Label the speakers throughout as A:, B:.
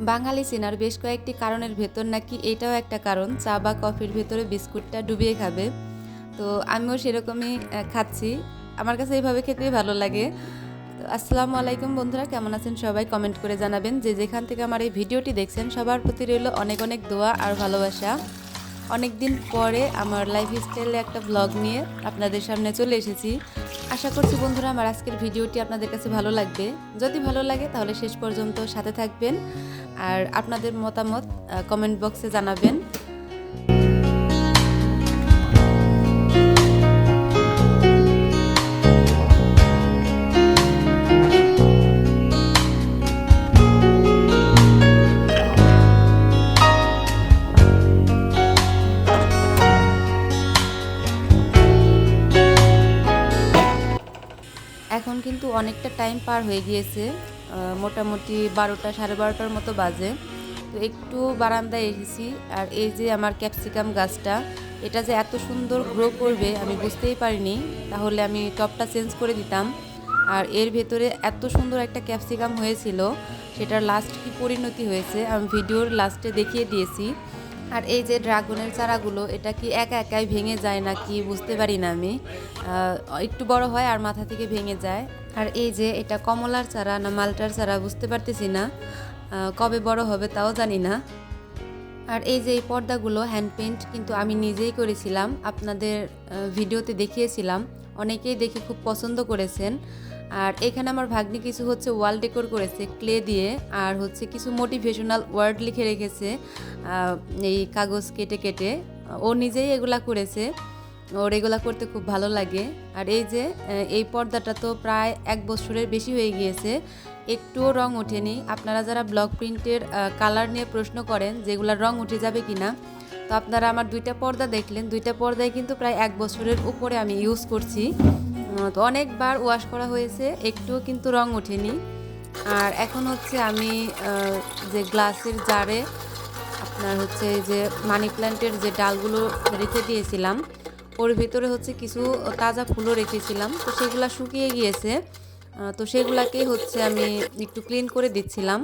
A: বাঙালি চেনার বেশ কয়েকটি কারণের ভেতর নাকি এটাও একটা কারণ, চা বা কফির ভেতরে বিস্কুটটা ডুবিয়ে খাবে। তো আমিও সেরকমই খাচ্ছি। আমার কাছে এইভাবে খেতেই ভালো লাগে। তো আসসালামু আলাইকুম বন্ধুরা, কেমন আছেন সবাই? কমেন্ট করে জানাবেন। যে যেখান থেকে আমার এই ভিডিওটি দেখছেন, সবার প্রতি রইল অনেক অনেক দোয়া আর ভালোবাসা। অনেক দিন পরে আমার লাইফ স্টাইলে একটা ব্লগ নিয়ে আপনাদের সামনে চলে এসেছি। আশা করছি বন্ধুরা, আমার আজকের ভিডিওটি আপনাদের কাছে ভালো লাগবে। যদি ভালো লাগে, তাহলে শেষ পর্যন্ত সাথে থাকবেন। আর আপনাদের মতামত কমেন্ট বক্সে জানাবেন। এখন কিন্তু অনেকটা টাইম পার হয়ে গিয়েছে। মোটামুটি বারোটা, সাড়ে বারোটার মতো বাজে। তো একটু বারান্দায় এসেছি, আর এই যে আমার ক্যাপসিকাম গাছটা, এটা যে এত সুন্দর গ্রো করবে, আমি বুঝতেই পারিনি। তাহলে আমি টপটা চেঞ্জ করে দিতাম। আর এর ভেতরে এত সুন্দর একটা ক্যাপসিকাম হয়েছিল, সেটার লাস্ট কি পরিণতি হয়েছে, আমি ভিডিওর লাস্টে দেখিয়ে দিয়েছি। আর এই যে ড্রাগনের চারাগুলো, এটা কি একা একাই ভেঙে যায় না কি বুঝতে পারি না আমি। একটু বড় হয় আর মাথা থেকে ভেঙে যায়। আর এই যে এটা কমলার চারা না মালটার চারা বুঝতে পারতেছি না কবে বড় হবে তাও জানি না। আর এই যে এই পর্দাগুলো হ্যান্ড পেইন্ট কিন্তু আমি নিজেই করেছিলাম, আপনাদের ভিডিওতে দেখিয়েছিলাম। অনেকেই দেখে খুব পছন্দ করেছেন। আর এখানে আমার ভাগ্নি কিছু হচ্ছে ওয়াল ডেকোর করেছে, ক্লে দিয়ে, আর হচ্ছে কিছু মোটিভেশনাল ওয়ার্ড লিখে রেখেছে এই কাগজ কেটে কেটে। ও নিজেই এগুলা করেছে। ওর এগুলা করতে খুব ভালো লাগে। আর এই যে এই পর্দাটা তো প্রায় এক বছরের বেশি হয়ে গিয়েছে। একটুও রং ওঠেনি। আপনারা যারা ব্লক প্রিন্টের কালার নিয়ে প্রশ্ন করেন যেগুলার রং উঠে যাবে কি না তো আপনারা আমার দুইটা পর্দা দেখলেন। দুইটা পর্দায় কিন্তু প্রায় এক বছরের উপরে আমি ইউজ করছি। তো অনেকবার ওয়াশ করা হয়েছে, একটুও কিন্তু রং ওঠেনি। আর এখন হচ্ছে আমি যে গ্লাসের জারে আপনার হচ্ছে যে মানি প্ল্যান্টের যে ডালগুলো রেখে দিয়েছিলাম ওর ভিতরে হচ্ছে কিছু তাজা ফুলও রেখেছিলাম। তো সেগুলো শুকিয়ে গিয়েছে। তো সেগুলাকেই হচ্ছে আমি একটু ক্লিন করে দিচ্ছিলাম।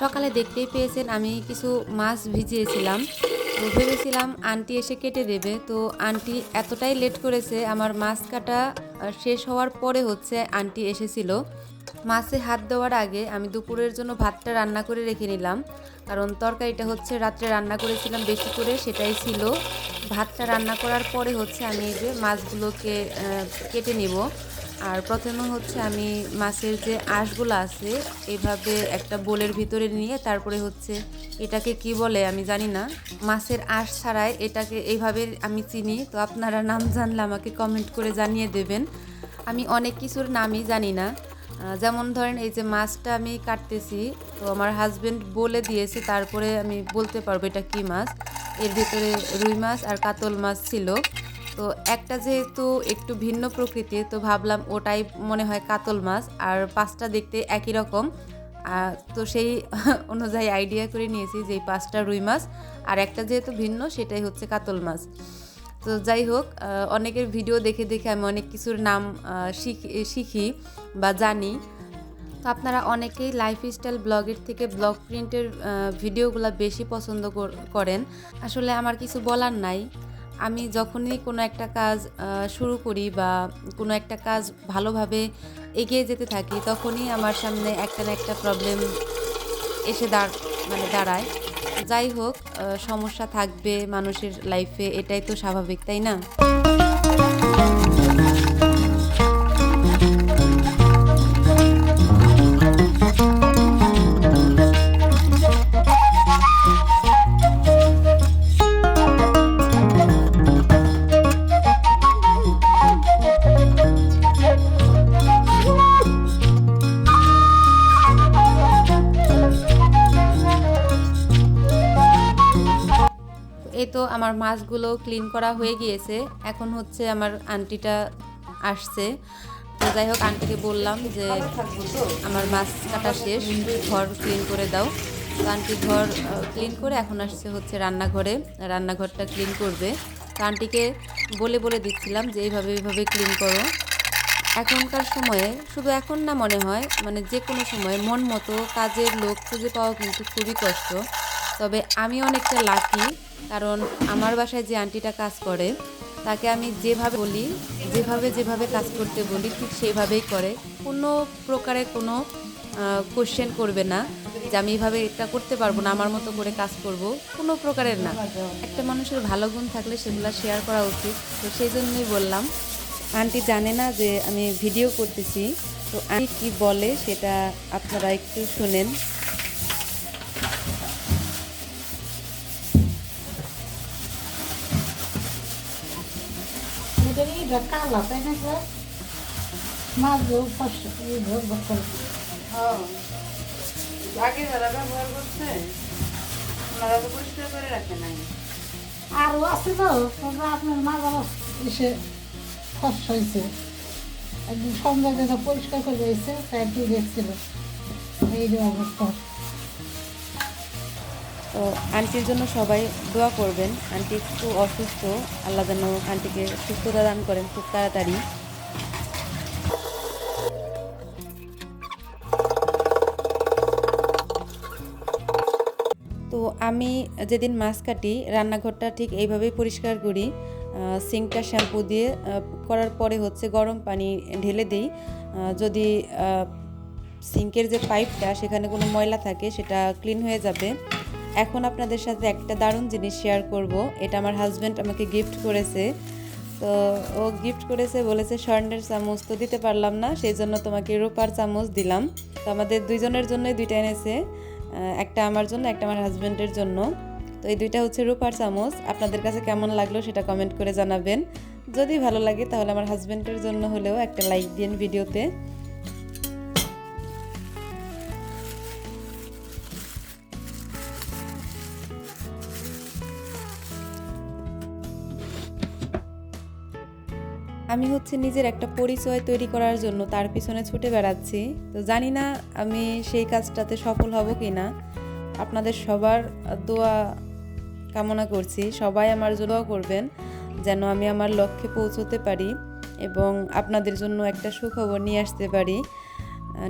A: সকালে দেখতেই পেয়েছেন আমি কিছু মাছ ভিজিয়েছিলাম। তো ভেবেছিলাম আন্টি এসে কেটে দেবে। তো আন্টি এতটাই লেট করেছে, আমার মাছ কাটা শেষ হওয়ার পরে হচ্ছে আন্টি এসেছিল। মাছে হাত দেওয়ার আগে আমি দুপুরের জন্য ভাতটা রান্না করে রেখে নিলাম। কারণ তরকারিটা হচ্ছে রাত্রে রান্না করেছিলাম বেশি করে, সেটাই ছিল। ভাতটা রান্না করার পরে হচ্ছে আমি এই যে মাছগুলোকে কেটে নিব। আর প্রথমে হচ্ছে আমি মাছের যে আঁশগুলো আছে এইভাবে একটা বোলের ভিতরে নিয়ে তারপরে হচ্ছে এটাকে কি বলে আমি জানি না। মাছের আঁশ ছাড়াই এটাকে এইভাবে আমি চিনি। তো আপনারা নাম জানলে আমাকে কমেন্ট করে জানিয়ে দেবেন। আমি অনেক কিছুর নামই জানি না। যেমন ধরেন এই যে মাছটা আমি কাটতেছি, তো আমার হাজবেন্ড বলে দিয়েছে, তারপরে আমি বলতে পারব এটা কি মাছ। এর ভিতরে রুই মাছ আর কাতল মাছ ছিল। তো একটা যেহেতু একটু ভিন্ন প্রকৃতির তো ভাবলাম ওটাই মনে হয় কাতল মাছ, আর পাঁচটা দেখতে একই রকম। তো সেই অনুযায়ী আইডিয়া করে নিয়েছি যে এই পাঁচটা রুই মাছ, আর একটা যেহেতু ভিন্ন, সেটাই হচ্ছে কাতল মাছ। তো যাই হোক অনেকের ভিডিও দেখে দেখে আমি অনেক কিছুর নাম শিখি। বা জানি। তো আপনারা অনেকেই লাইফস্টাইল ব্লগের থেকে ব্লগ প্রিন্টের ভিডিওগুলো বেশি পছন্দ করেন। আসলে আমার কিছু বলার নাই। আমি যখনই কোনো একটা কাজ শুরু করি বা কোনো একটা কাজ ভালোভাবে এগিয়ে যেতে থাকি, তখনই আমার সামনে একটা না একটা প্রবলেম এসে দাঁড় মানে দাঁড়ায়। যাই হোক সমস্যা থাকবে মানুষের লাইফে এটাই তো স্বাভাবিক, তাই না? আমার মাছগুলো ক্লিন করা হয়ে গিয়েছে। এখন হচ্ছে আমার আন্টিটা আসছে। তো যাই হোক, আন্টিকে বললাম যে আমার মাছ কাটা শেষ, ঘর ক্লিন করে দাও। তো আন্টি ঘর ক্লিন করে এখন আসছে হচ্ছে রান্নাঘরে। রান্নাঘরটা ক্লিন করবে। তো আন্টিকে বলে বলে দিচ্ছিলাম যে এইভাবে এইভাবে ক্লিন করো। এখনকার সময়ে, শুধু এখন না মনে হয় মানে যে কোনো সময় মন মতো কাজের লোক খুঁজে পাওয়া কিন্তু খুবই কষ্ট। তবে আমি অনেকটা লাকি কারণ আমার বাসায় যে আন্টিটা কাজ করে, তাকে আমি যেভাবে বলি, যেভাবে যেভাবে কাজ করতে বলি, ঠিক সেভাবেই করে। কোনো প্রকারে কোনো কোশ্চেন করবে না যে আমি এইভাবে এটা করতে পারব না, আমার মতো করে কাজ করব। কোনো প্রকারের না। একটা মানুষের ভালো গুণ থাকলে সেগুলো শেয়ার করা উচিত। তো সেই জন্যই বললাম, আন্টি জানে না যে আমি ভিডিও করতেছি। তো আন্টি কি বলে সেটা আপনারা একটু শুনেন।
B: এটারই কালা তাই না স্যার মাছও পাঁচশো ভোগ করে
A: আগে যারা ব্যবহার করছে ওনারা তো পরিষ্কার করে রাখে নাই।
B: আরও আছে তো তবে আপনার মাছ আবার এসে খরচ হয়েছে। একদিন সন্ধ্যা যেটা পরিষ্কার করে দিয়েছে তাই একটু দেখছিল। এই যে অবস্থা।
A: তো আন্টির জন্য সবাই দোয়া করবেন। আন্টি একটু অসুস্থ। আল্লাহ যেন আন্টিকে সুস্থতা দান করেন খুব তাড়াতাড়ি। তো আমি যেদিন মাছ কাটি, রান্নাঘরটা ঠিক এইভাবেই পরিষ্কার করি। সিঙ্কটা শ্যাম্পু দিয়ে করার পরে হচ্ছে গরম পানি ঢেলে দিই। যদি সিঙ্কের যে পাইপটা, সেখানে কোনো ময়লা থাকে, সেটা ক্লিন হয়ে যাবে। এখন আপনাদের সাথে একটা দারুণ জিনিস শেয়ার করব। এটা আমার হাজব্যান্ড আমাকে গিফট করেছে। তো ও গিফট করেছে, বলেছে, স্বর্ণের চামচ তো দিতে পারলাম না, সেই জন্য তোমাকে রূপার চামচ দিলাম। তো আমাদের দুইজনের জন্যই দুইটা এনেছে একটা আমার জন্য, একটা আমার হাজব্যান্ডের জন্য। তো এই দুইটা হচ্ছে রূপার চামচ। আপনাদের কাছে কেমন লাগল সেটা কমেন্ট করে জানাবেন। যদি ভালো লাগে তাহলে আমার হাজব্যান্ডের জন্য হলেও একটা লাইক দিন ভিডিওতে। আমি হচ্ছে নিজের একটা পরিচয় তৈরি করার জন্য তার পিছনে ছুটে বেড়াচ্ছি। তো জানি না আমি সেই কাজটাতে সফল হব কি না আপনাদের সবার দোয়া কামনা করছি। সবাই আমার দোয়া করবেন যেন আমি আমার লক্ষ্যে পৌঁছতে পারি এবং আপনাদের জন্য একটা সুখবর নিয়ে আসতে পারি,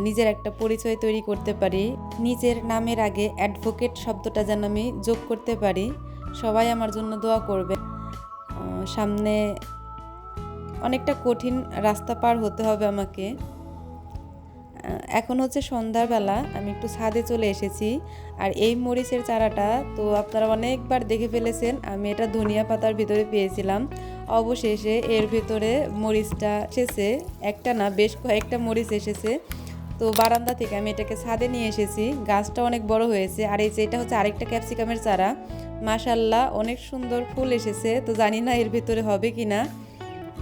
A: নিজের একটা পরিচয় তৈরি করতে পারি, নিজের নামের আগে অ্যাডভোকেট শব্দটা যেন আমি যোগ করতে পারি। সবাই আমার জন্য দোয়া করবে সামনে অনেকটা কঠিন রাস্তা পার হতে হবে আমাকে। এখন হচ্ছে সন্ধ্যাবেলা, আমি একটু ছাদে চলে এসেছি। আর এই মরিচের চারাটা তো আপনারা অনেকবার দেখে ফেলেছেন, আমি এটা ধনিয়া পাতার ভিতরে পেয়েছিলাম। অবশেষে এর ভিতরে মরিচটা এসেছে, একটা না, বেশ কয়েকটা মরিচ এসেছে। তো বারান্দা থেকে আমি এটাকে ছাদে নিয়ে এসেছি, গাছটা অনেক বড় হয়েছে। আর এই যে এটা হচ্ছে আরেকটা ক্যাপসিকামের চারা। মাশাল্লাহ অনেক সুন্দর ফুল এসেছে, তো জানি না এর ভিতরে হবে কি না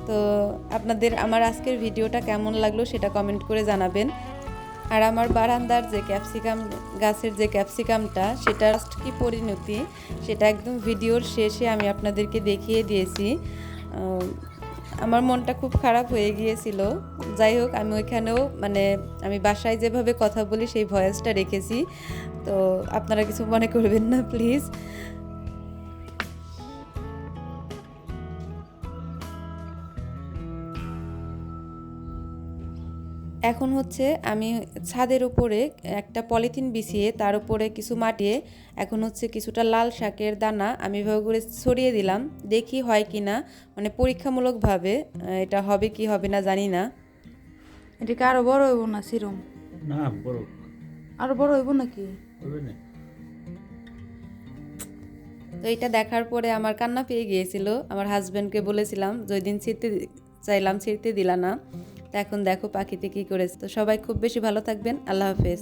A: তো আপনাদের আমার আজকের ভিডিওটা কেমন লাগল সেটা কমেন্ট করে জানাবেন। আর আমার বারান্দার যে ক্যাপসিকাম গাছের যে ক্যাপসিকামটা সেটার কি পরিণতি, সেটা একদম ভিডিওর শেষে আমি আপনাদেরকে দেখিয়ে দিয়েছি। আমার মনটা খুব খারাপ হয়ে গিয়েছিল। যাই হোক, আমি ওইখানেও মানে আমি বাসায় যেভাবে কথা বলি, সেই ভয়েসটা রেখেছি। তো আপনারা কিছু মনে করবেন না প্লিজ এখন হচ্ছে আমি ছাদের উপরে একটা পলিথিন বিছিয়ে তার উপরে কিছু মাটিয়ে এখন হচ্ছে কিছুটা লাল শাকের দানা আমি এভাবে করে ছড়িয়ে দিলাম। দেখি হয় কি না মানে পরীক্ষামূলকভাবে এটা হবে কি হবে না জানি না।
C: এটাকে আরও বড় হইব না সিরম?
D: না বড়।
C: আরও বড় হইব নাকি?
D: হবে না।
A: তো এটা দেখার পরে আমার কান্না পেয়ে গিয়েছিল। আমার হাজব্যান্ডকে বলেছিলাম যে ওই দিন ছিঁড়তে চাইলাম ছিঁড়তে দিলা না। তো এখন দেখো পাখিতে কি করেছে। তো সবাই খুব বেশি ভালো থাকবেন। আল্লাহ হাফেজ।